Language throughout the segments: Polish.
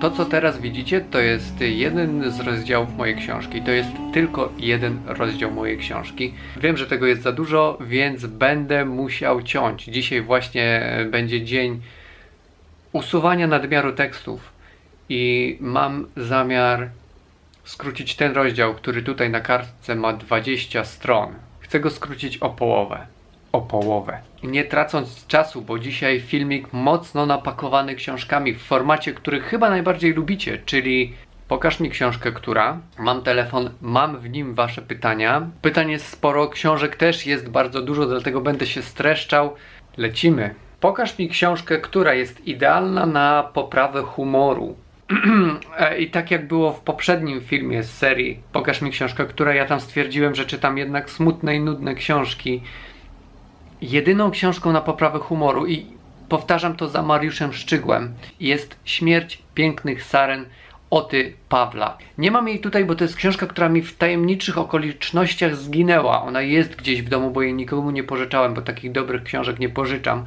To, co teraz widzicie, to jest jeden z rozdziałów mojej książki. To jest tylko jeden rozdział mojej książki. Wiem, że tego jest za dużo, więc będę musiał ciąć. Dzisiaj właśnie będzie dzień usuwania nadmiaru tekstów i mam zamiar skrócić ten rozdział, który tutaj na kartce ma 20 stron. Chcę go skrócić o połowę. O połowę. Nie tracąc czasu, bo dzisiaj filmik mocno napakowany książkami w formacie, który chyba najbardziej lubicie, czyli pokaż mi książkę, która. Mam telefon, mam w nim wasze pytania. Pytań jest sporo, książek też jest bardzo dużo, dlatego będę się streszczał. Lecimy. Pokaż mi książkę, która jest idealna na poprawę humoru. E, I tak jak było w poprzednim filmie z serii, pokaż mi książkę, która ja tam stwierdziłem, że czytam jednak smutne i nudne książki. Jedyną książką na poprawę humoru i powtarzam to za Mariuszem Szczygłem jest Śmierć pięknych saren Oty Pawla. Nie mam jej tutaj, bo to jest książka, która mi w tajemniczych okolicznościach zginęła. Ona jest gdzieś w domu, bo jej nikomu nie pożyczałem, bo takich dobrych książek nie pożyczam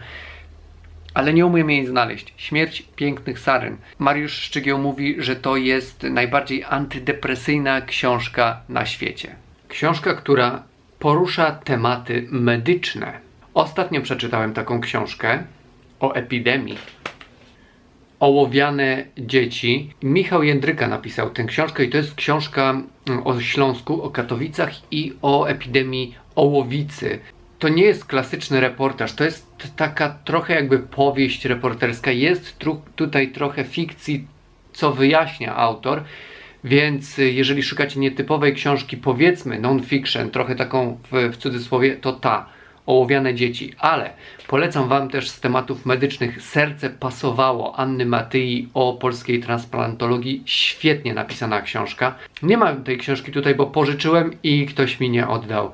ale nie umiem jej znaleźć. Śmierć pięknych saryn. Mariusz Szczygieł mówi, że to jest najbardziej antydepresyjna książka na świecie. Książka, która porusza tematy medyczne. Ostatnio przeczytałem taką książkę o epidemii. Ołowiane dzieci. Michał Jędryka napisał tę książkę i to jest książka o Śląsku, o Katowicach i o epidemii ołowicy to nie jest klasyczny reportaż, to jest taka trochę jakby powieść reporterska. Jest tutaj trochę fikcji, co wyjaśnia autor. Więc jeżeli szukacie nietypowej książki, powiedzmy non-fiction, trochę taką w, w cudzysłowie, to ta, Ołowiane dzieci. Ale polecam Wam też z tematów medycznych Serce pasowało Anny Matyi o polskiej transplantologii. Świetnie napisana książka. Nie mam tej książki tutaj, bo pożyczyłem i ktoś mi nie oddał.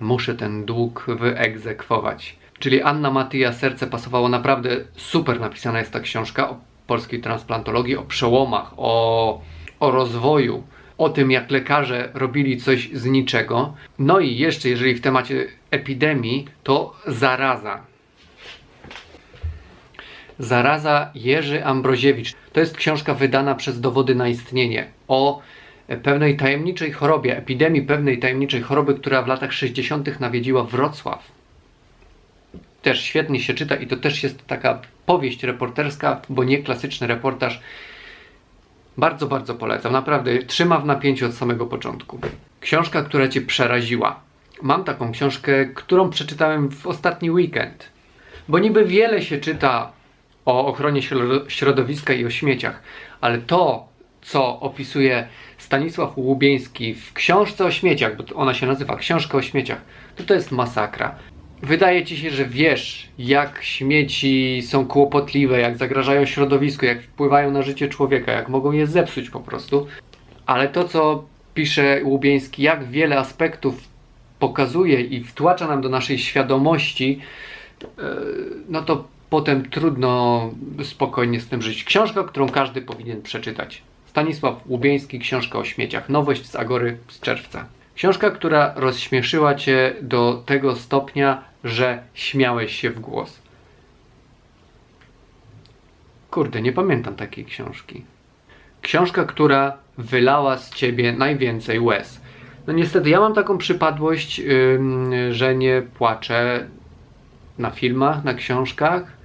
muszę ten dług wyegzekwować. Czyli Anna Matyja, Serce pasowało naprawdę super napisana jest ta książka o polskiej transplantologii, o przełomach, o, o rozwoju, o tym jak lekarze robili coś z niczego. No i jeszcze, jeżeli w temacie epidemii, to zaraza. Zaraza Jerzy Ambroziewicz. To jest książka wydana przez Dowody na istnienie o pewnej tajemniczej chorobie, epidemii pewnej tajemniczej choroby, która w latach 60. nawiedziła Wrocław. Też świetnie się czyta i to też jest taka powieść reporterska, bo nie klasyczny reportaż. Bardzo, bardzo polecam. Naprawdę trzyma w napięciu od samego początku. Książka, która cię przeraziła. Mam taką książkę, którą przeczytałem w ostatni weekend. Bo niby wiele się czyta o ochronie środowiska i o śmieciach, ale to, co opisuje Stanisław Łubieński w książce o śmieciach, bo ona się nazywa Książka o śmieciach, to to jest masakra. Wydaje ci się, że wiesz, jak śmieci są kłopotliwe, jak zagrażają środowisku, jak wpływają na życie człowieka, jak mogą je zepsuć po prostu. Ale to, co pisze Łubieński, jak wiele aspektów pokazuje i wtłacza nam do naszej świadomości, e, no to potem trudno spokojnie z tym żyć. Książka, którą każdy powinien przeczytać. Stanisław Łubieński, książka o śmieciach. Nowość z Agory z czerwca. Książka, która rozśmieszyła cię do tego stopnia, że śmiałeś się w głos. Kurde, nie pamiętam takiej książki. Książka, która wylała z ciebie najwięcej łez. No niestety, ja mam taką przypadłość, yy, że nie płaczę na filmach, na książkach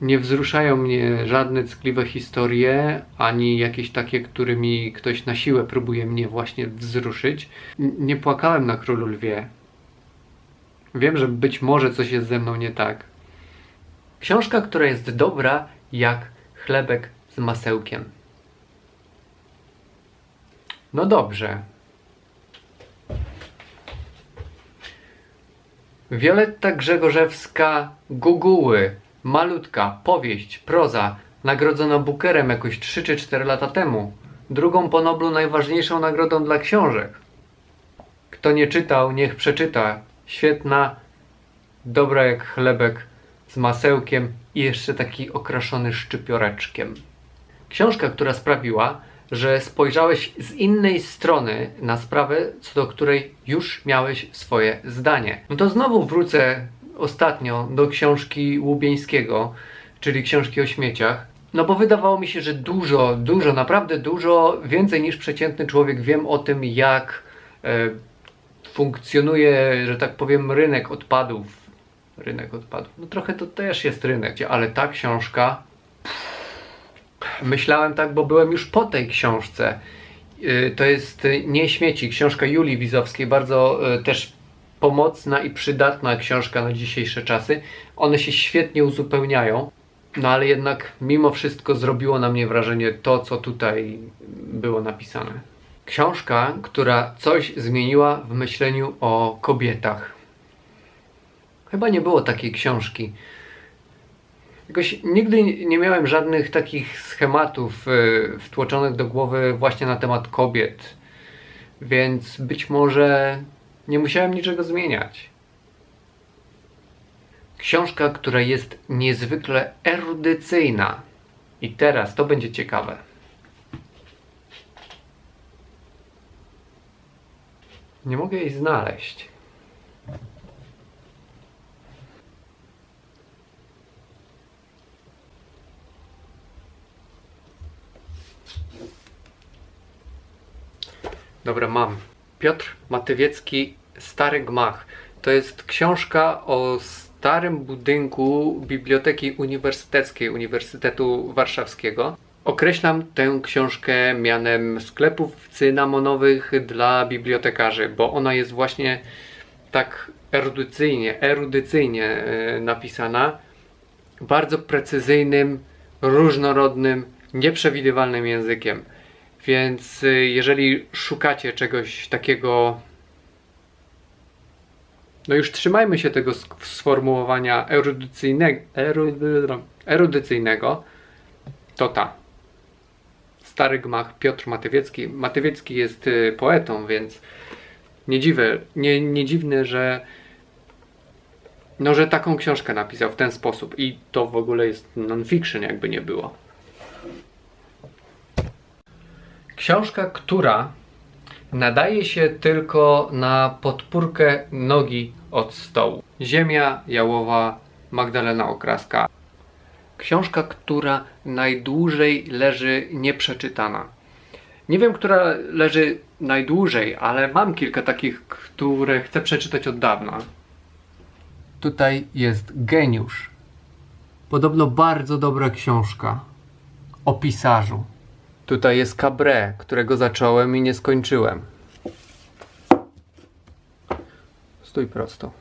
nie wzruszają mnie żadne ckliwe historie, ani jakieś takie, którymi ktoś na siłę próbuje mnie właśnie wzruszyć. Nie płakałem na Królu Lwie. Wiem, że być może coś jest ze mną nie tak. Książka, która jest dobra jak chlebek z masełkiem. No dobrze. Wioletta Grzegorzewska Guguły Malutka, powieść, proza, nagrodzona Bookerem jakoś 3 czy 4 lata temu. Drugą po Noblu najważniejszą nagrodą dla książek. Kto nie czytał, niech przeczyta. Świetna, dobra jak chlebek z masełkiem i jeszcze taki okraszony szczypioreczkiem. Książka, która sprawiła, że spojrzałeś z innej strony na sprawę, co do której już miałeś swoje zdanie. No to znowu wrócę ostatnio do książki Łubieńskiego, czyli książki o śmieciach. No bo wydawało mi się, że dużo, dużo, naprawdę dużo, więcej niż przeciętny człowiek wiem o tym, jak e, funkcjonuje, że tak powiem, rynek odpadów. Rynek odpadów. No trochę to też jest rynek, ale ta książka. Myślałem tak, bo byłem już po tej książce. Y, To jest Nie śmieci, książka Julii Wizowskiej, bardzo y, też pomocna i przydatna książka na dzisiejsze czasy. One się świetnie uzupełniają, no ale jednak mimo wszystko zrobiło na mnie wrażenie to, co tutaj było napisane. Książka, która coś zmieniła w myśleniu o kobietach. Chyba nie było takiej książki. Jakoś nigdy nie miałem żadnych takich schematów y, wtłoczonych do głowy właśnie na temat kobiet, więc być może nie musiałem niczego zmieniać. Książka, która jest niezwykle erudycyjna. I teraz to będzie ciekawe. Nie mogę jej znaleźć. Dobra, mam. Piotr Matywiecki, Stary Gmach. To jest książka o starym budynku Biblioteki Uniwersyteckiej Uniwersytetu Warszawskiego. Określam tę książkę mianem sklepów cynamonowych dla bibliotekarzy, bo ona jest właśnie tak erudycyjnie, erudycyjnie e, napisana, bardzo precyzyjnym, różnorodnym, nieprzewidywalnym językiem. Więc y, jeżeli szukacie czegoś takiego, no już trzymajmy się tego sformułowania erudycyjnego, erudy, erudycyjnego, to ta. Stary gmach Piotr Matywiecki. Matywiecki jest y, poetą, więc nie, dziwę, nie, nie dziwne, że no, że taką książkę napisał w ten sposób i to w ogóle jest non-fiction, jakby nie było. Książka, która nadaje się tylko na podpórkę nogi od stołu. Ziemia Jałowa, Magdalena Okraska. Książka, która najdłużej leży nieprzeczytana. Nie wiem, która leży najdłużej, ale mam kilka takich, które chcę przeczytać od dawna. Tutaj jest Geniusz. Podobno bardzo dobra książka o pisarzu. Tutaj jest Cabré, którego zacząłem i nie skończyłem. Stój prosto.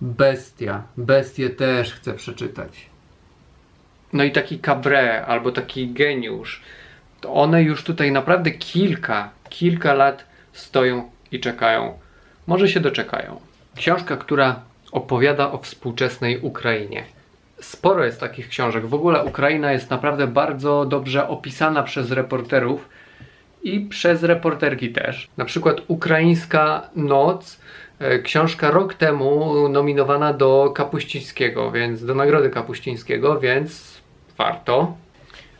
Bestia. Bestię też chcę przeczytać. No i taki Cabré albo taki geniusz. To one już tutaj naprawdę kilka, kilka lat stoją i czekają. Może się doczekają. Książka, która opowiada o współczesnej Ukrainie. Sporo jest takich książek. W ogóle Ukraina jest naprawdę bardzo dobrze opisana przez reporterów i przez reporterki też. Na przykład Ukraińska Noc, e, książka rok temu nominowana do Kapuścińskiego, więc do Nagrody Kapuścińskiego, więc warto.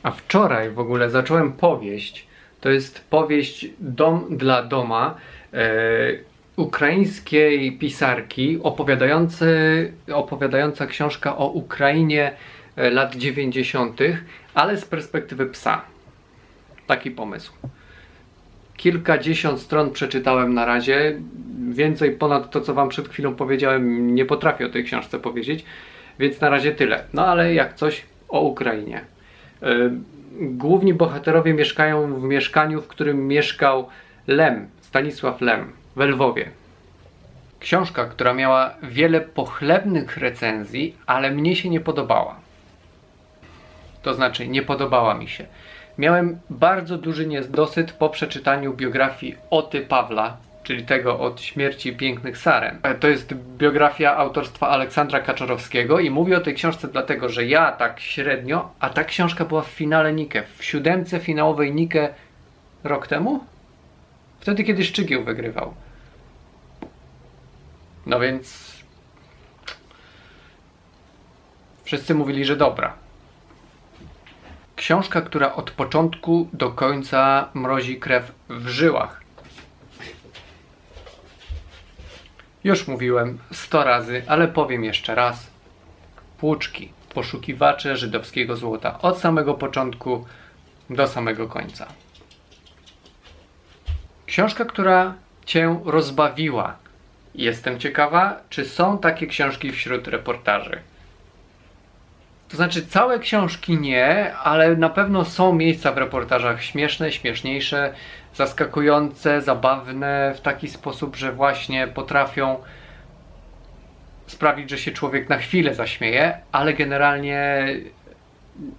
A wczoraj w ogóle zacząłem powieść. To jest powieść Dom dla doma. E, ukraińskiej pisarki opowiadający, opowiadająca książka o Ukrainie e, lat 90., ale z perspektywy psa. Taki pomysł. Kilkadziesiąt stron przeczytałem na razie. Więcej ponad to, co Wam przed chwilą powiedziałem, nie potrafię o tej książce powiedzieć, więc na razie tyle. No ale jak coś o Ukrainie. E, Główni bohaterowie mieszkają w mieszkaniu, w którym mieszkał Lem, Stanisław Lem w Lwowie. Książka, która miała wiele pochlebnych recenzji, ale mnie się nie podobała. To znaczy, nie podobała mi się. Miałem bardzo duży niedosyt po przeczytaniu biografii Oty Pawla, czyli tego od śmierci pięknych saren. To jest biografia autorstwa Aleksandra Kaczorowskiego i mówię o tej książce dlatego, że ja tak średnio, a ta książka była w finale Nike, w siódemce finałowej Nike rok temu? Wtedy, kiedy Szczygieł wygrywał. No więc. Wszyscy mówili, że dobra. Książka, która od początku do końca mrozi krew w żyłach. Już mówiłem sto razy, ale powiem jeszcze raz. Płuczki. poszukiwacze żydowskiego złota od samego początku do samego końca. Książka, która cię rozbawiła. Jestem ciekawa, czy są takie książki wśród reportaży. To znaczy, całe książki nie, ale na pewno są miejsca w reportażach śmieszne, śmieszniejsze, zaskakujące, zabawne, w taki sposób, że właśnie potrafią sprawić, że się człowiek na chwilę zaśmieje, ale generalnie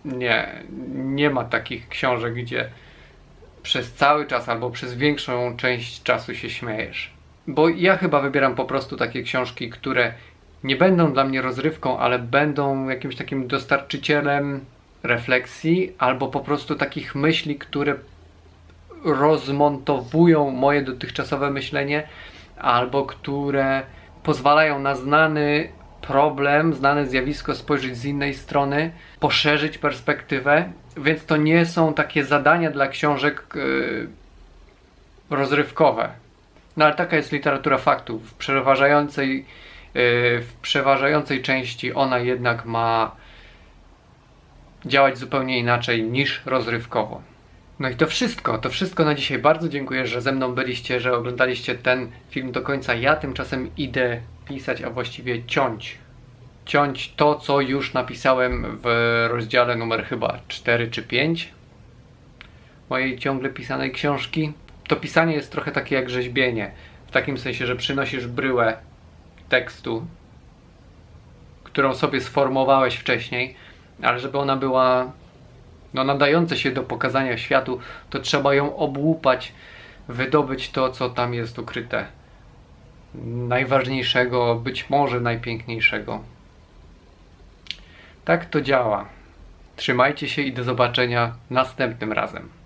nie, nie ma takich książek, gdzie przez cały czas albo przez większą część czasu się śmiejesz. Bo ja chyba wybieram po prostu takie książki, które nie będą dla mnie rozrywką, ale będą jakimś takim dostarczycielem refleksji albo po prostu takich myśli, które rozmontowują moje dotychczasowe myślenie albo które pozwalają na znany problem, znane zjawisko spojrzeć z innej strony, poszerzyć perspektywę, więc to nie są takie zadania dla książek yy, rozrywkowe. No ale taka jest literatura faktów. W przeważającej, yy, w przeważającej części ona jednak ma działać zupełnie inaczej niż rozrywkowo. No i to wszystko, to wszystko na dzisiaj. Bardzo dziękuję, że ze mną byliście, że oglądaliście ten film do końca. Ja tymczasem idę pisać, a właściwie ciąć. Ciąć to, co już napisałem w rozdziale numer chyba 4 czy 5 mojej ciągle pisanej książki. To pisanie jest trochę takie jak rzeźbienie. W takim sensie, że przynosisz bryłę tekstu, którą sobie sformowałeś wcześniej, ale żeby ona była no, nadające się do pokazania światu, to trzeba ją obłupać, wydobyć to, co tam jest ukryte. Najważniejszego, być może najpiękniejszego. Tak to działa. Trzymajcie się i do zobaczenia następnym razem.